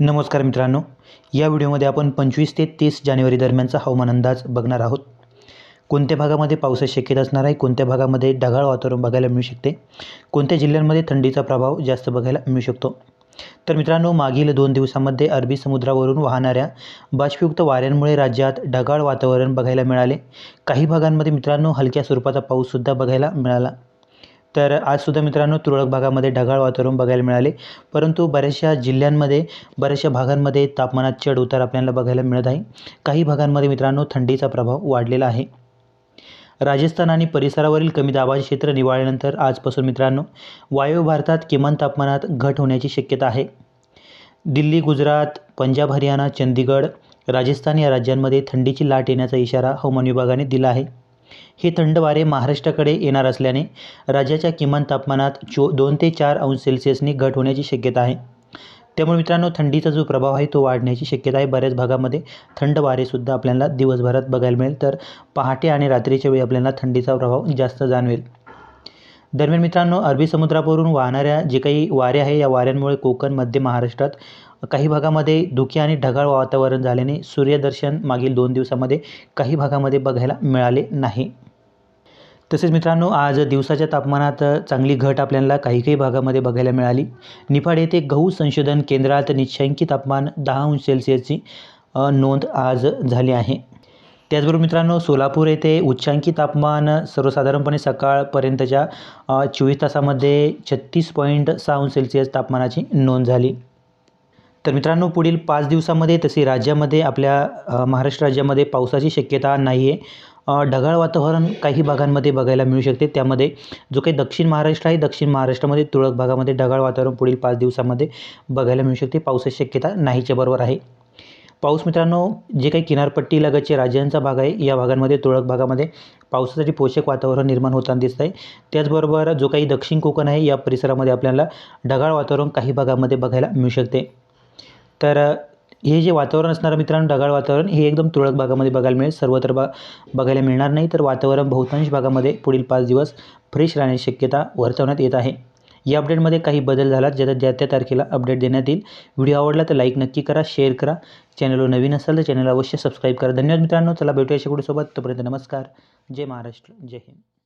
नमस्कार मित्रांनो या व्हिडिओमध्ये आपण पंचवीस ते तीस जानेवारी दरम्यानचा हवामान अंदाज बघणार आहोत. कोणत्या भागामध्ये पावसाची शक्यता असणार आहे? कोणत्या भागामध्ये ढगाळ वातावरण बघायला मिळू शकते? कोणत्या जिल्ह्यांमध्ये थंडीचा प्रभाव जास्त बघायला मिळू शकतो? तर मित्रांनो मागील दोन दिवसांमध्ये अरबी समुद्रावरून वाहणाऱ्या बाष्पयुक्त वाऱ्यांमुळे राज्यात ढगाळ वातावरण बघायला मिळाले. काही भागांमध्ये मित्रांनो हलक्या स्वरूपाचा पाऊससुद्धा बघायला मिळाला. तर आजसुद्धा मित्रांनो तुरळक भागामध्ये ढगाळ वातावरण बघायला मिळाले. परंतु बऱ्याचशा जिल्ह्यांमध्ये बऱ्याचशा भागांमध्ये तापमानात चढ उतार आपल्याला बघायला मिळत आहे. काही भागांमध्ये मित्रांनो थंडीचा प्रभाव वाढलेला आहे. राजस्थान आणि परिसरावरील कमी दाबाचे क्षेत्र निवाळल्यानंतर आजपासून मित्रांनो वायव्य भारतात किमान तापमानात घट होण्याची शक्यता आहे. दिल्ली गुजरात पंजाब हरियाणा चंदीगड राजस्थान या राज्यांमध्ये थंडीची लाट येण्याचा इशारा हवामान विभागाने दिला आहे. हे थंड वारे महाराष्ट्राकडे येणार असल्याने राज्याच्या किमान तापमानात चो दोन ते चार अंश सेल्सिअसनी घट होण्याची शक्यता आहे. त्यामुळे मित्रांनो थंडीचा जो प्रभाव आहे तो वाढण्याची शक्यता आहे. बऱ्याच भागामध्ये थंड वारेसुद्धा आपल्याला दिवसभरात बघायला मिळेल. तर पहाटे आणि रात्रीच्या वेळी आपल्याला थंडीचा प्रभाव जास्त जाणवेल. दरम्यान मित्रांनो अरबी समुद्रावरून वाहणाऱ्या जे काही वारे आहे या वाऱ्यांमुळे कोकण मध्य महाराष्ट्रात काही भागामध्ये धुके आणि ढगाळ वातावरण झाल्याने सूर्यदर्शन मागील दोन दिवसामध्ये काही भागामध्ये बघायला मिळाले नाही. तसेच मित्रांनो आज दिवसाच्या तापमानात चांगली घट आपल्याला काही काही भागामध्ये बघायला मिळाली. निफाड येथे गहू संशोधन केंद्रात निश्चयंकी तापमान दहा अंश सेल्सिअसची नोंद आज झाली आहे. त्याचबरोबर मित्रांनो सोलापूर येथे उच्चांकी तापमान सर्वसाधारणपणे सकाळपर्यंतच्या चोवीस तासामध्ये छत्तीस पॉईंट सहा अंश सेल्सिअस तापमानाची नोंद झाली. तर मित्रांनो पुढील पाच दिवसामध्ये तसे राज्यामध्ये आपल्या महाराष्ट्र राज्यामध्ये पावसाची शक्यता नाही आहे ढगाळ वातावरण काही भागांमध्ये बघायला मिळू शकते. त्यामध्ये जो काही दक्षिण महाराष्ट्र आहे दक्षिण महाराष्ट्रामध्ये तुरळक भागामध्ये ढगाळ वातावरण पुढील पाच दिवसामध्ये बघायला मिळू शकते. पावसाची शक्यता नाहीच्या बरोबर आहे. पाऊस मित्रांनो जे काही किनारपट्टी लगतचे राज्यांचा भाग आहे या भागांमध्ये तुरळक भागामध्ये पावसासाठी पोषक वातावरण निर्माण होताना दिसत आहे त्याचबरोबर जो काही दक्षिण कोकण आहे या परिसरामध्ये आपल्याला ढगाळ वातावरण काही भागामध्ये बघायला मिळू शकते. तर हे जे वातावरण असणारं मित्रांनो ढगाळ वातावरण हे एकदम तुरळक भागामध्ये बघायला मिळेल. सर्वत्र बा बघायला मिळणार नाही तर वातावरण बहुतांश भागामध्ये पुढील पाच दिवस फ्रेश राहण्याची शक्यता वर्तवण्यात येत आहे. या अपडेटमध्ये काही बदल झाला ज्यात ज्या त्या तारखेला अपडेट देण्यात येईल. व्हिडिओ आवडला तर लाईक नक्की करा शेअर करा. चॅनलवर नवीन असाल तर चॅनल अवश्य सबस्क्राईब करा. धन्यवाद मित्रांनो. चला भेटूया शेकडीसोबत तोपर्यंत नमस्कार. जय महाराष्ट्र. जय हिंद.